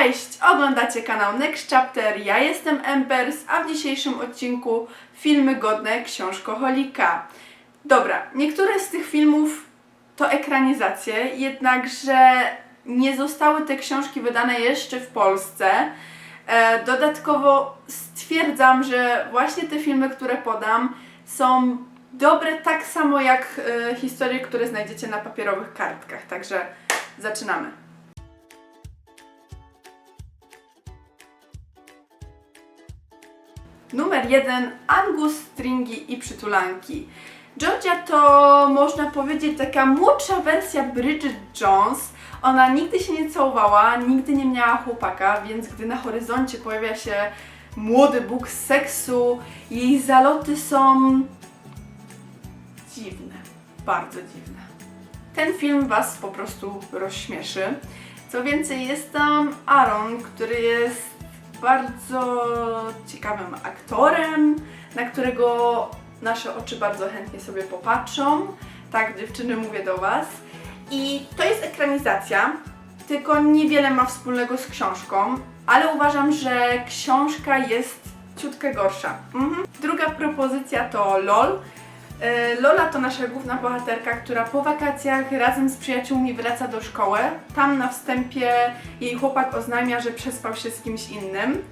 Cześć! Oglądacie kanał Next Chapter, ja jestem Embers, a w dzisiejszym odcinku filmy godne książkoholika. Dobra, niektóre z tych filmów to ekranizacje, jednakże nie zostały te książki wydane jeszcze w Polsce. E, dodatkowo stwierdzam, że właśnie te filmy, które podam, są dobre tak samo jak e, historie, które znajdziecie na papierowych kartkach. Także zaczynamy. Numer jeden Angus, Stringi i Przytulanki. Georgia to można powiedzieć taka młodsza wersja Bridget Jones. Ona nigdy się nie całowała, nigdy nie miała chłopaka, więc gdy na horyzoncie pojawia się młody bóg seksu, jej zaloty są dziwne, bardzo dziwne. Ten film Was po prostu rozśmieszy. Co więcej, jest tam Aaron, który jest bardzo ciekawym aktorem, na którego nasze oczy bardzo chętnie sobie popatrzą. Tak, dziewczyny, mówię do Was. I to jest ekranizacja, tylko niewiele ma wspólnego z książką, ale uważam, że książka jest ciutkę gorsza. Mhm. Druga propozycja to LOL. E, Lola to nasza główna bohaterka, która po wakacjach razem z przyjaciółmi wraca do szkoły. Tam na wstępie jej chłopak oznajmia, że przespał się z kimś innym.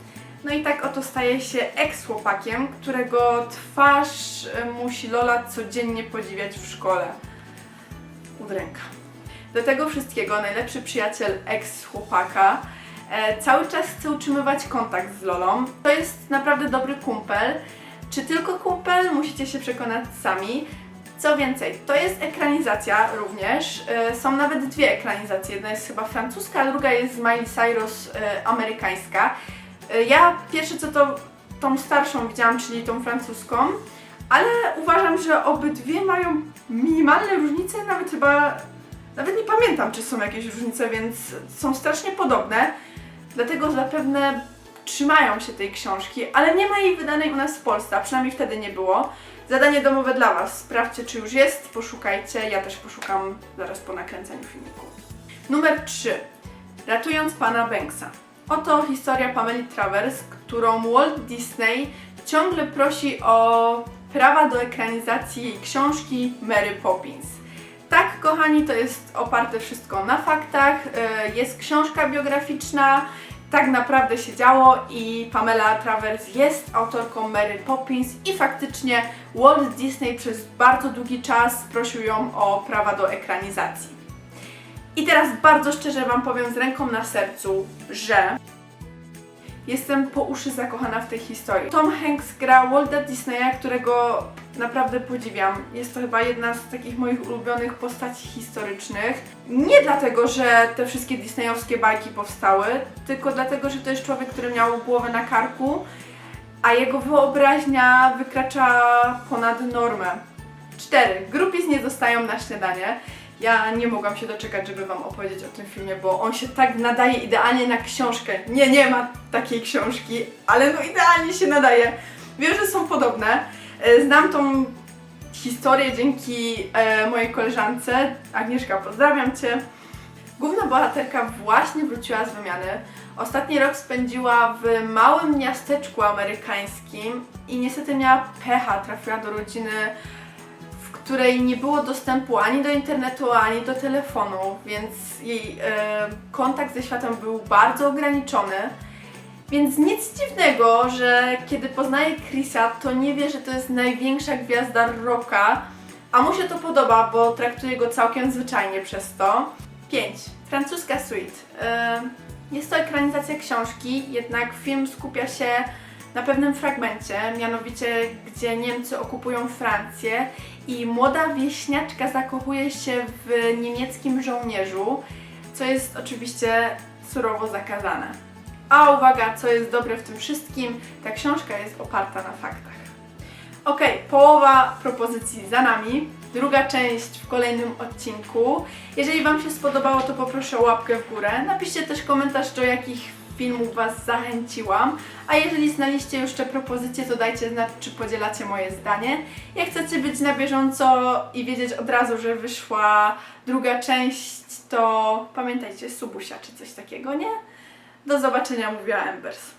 No i tak oto staje się ex-chłopakiem, którego twarz e, musi Lola codziennie podziwiać w szkole. Udręka. Do tego wszystkiego najlepszy przyjaciel ex-chłopaka e, cały czas chce utrzymywać kontakt z Lolą. To jest naprawdę dobry kumpel. Czy tylko kumpel? Musicie się przekonać sami. Co więcej, to jest ekranizacja również. E, Są nawet dwie ekranizacje. Jedna jest chyba francuska, a druga jest z Miley Cyrus e, amerykańska. E, Ja pierwsze co to tą starszą widziałam, czyli tą francuską, ale uważam, że obydwie mają minimalne różnice, nawet chyba, nawet nie pamiętam, czy są jakieś różnice, więc są strasznie podobne. Dlatego zapewne trzymają się tej książki, ale nie ma jej wydanej u nas w Polsce, a przynajmniej wtedy nie było. Zadanie domowe dla Was. Sprawdźcie, czy już jest, poszukajcie. Ja też poszukam zaraz po nakręceniu filmiku. Numer 3. Ratując pana Banksa. Oto historia Pameli Travers, którą Walt Disney ciągle prosi o prawa do ekranizacji jej książki Mary Poppins. Tak, kochani, to jest oparte wszystko na faktach. e, Jest książka biograficzna, tak naprawdę się działo i Pamela Travers jest autorką Mary Poppins i faktycznie Walt Disney przez bardzo długi czas prosił ją o prawa do ekranizacji. I teraz bardzo szczerze Wam powiem z ręką na sercu, że jestem po uszy zakochana w tej historii. Tom Hanks gra Walta Disneya, którego naprawdę podziwiam. Jest to chyba jedna z takich moich ulubionych postaci historycznych. Nie dlatego, że te wszystkie disneyowskie bajki powstały, tylko dlatego, że to jest człowiek, który miał głowę na karku, a jego wyobraźnia wykracza ponad normę. 4. Grupis nie dostają na śniadanie. Ja nie mogłam się doczekać, żeby Wam opowiedzieć o tym filmie, bo on się tak nadaje idealnie na książkę. Nie, nie ma takiej książki, ale no idealnie się nadaje. Wiem, że są podobne. E, Znam tą historię dzięki e, mojej koleżance. Agnieszka, pozdrawiam Cię. Główna bohaterka właśnie wróciła z wymiany. Ostatni rok spędziła w małym miasteczku amerykańskim i niestety miała pecha, trafiła do rodziny w której nie było dostępu ani do internetu, ani do telefonu, więc jej e, kontakt ze światem był bardzo ograniczony. Więc nic dziwnego, że kiedy poznaje Chrisa, to nie wie, że to jest największa gwiazda rocka, a mu się to podoba, bo traktuje go całkiem zwyczajnie przez to. 5. Francuska Suite. Jest to ekranizacja książki, jednak film skupia się na pewnym fragmencie, mianowicie gdzie Niemcy okupują Francję i młoda wieśniaczka zakochuje się w niemieckim żołnierzu, co jest oczywiście surowo zakazane. A uwaga, co jest dobre w tym wszystkim, ta książka jest oparta na faktach. Ok, połowa propozycji za nami, druga część w kolejnym odcinku. Jeżeli Wam się spodobało, to poproszę o łapkę w górę. Napiszcie też komentarz, do jakich filmów Was zachęciłam. A jeżeli znaliście już te propozycje, to dajcie znać, czy podzielacie moje zdanie. Jak chcecie być na bieżąco i wiedzieć od razu, że wyszła druga część, to pamiętajcie, subusia czy coś takiego, nie? Do zobaczenia, mówiła Embers.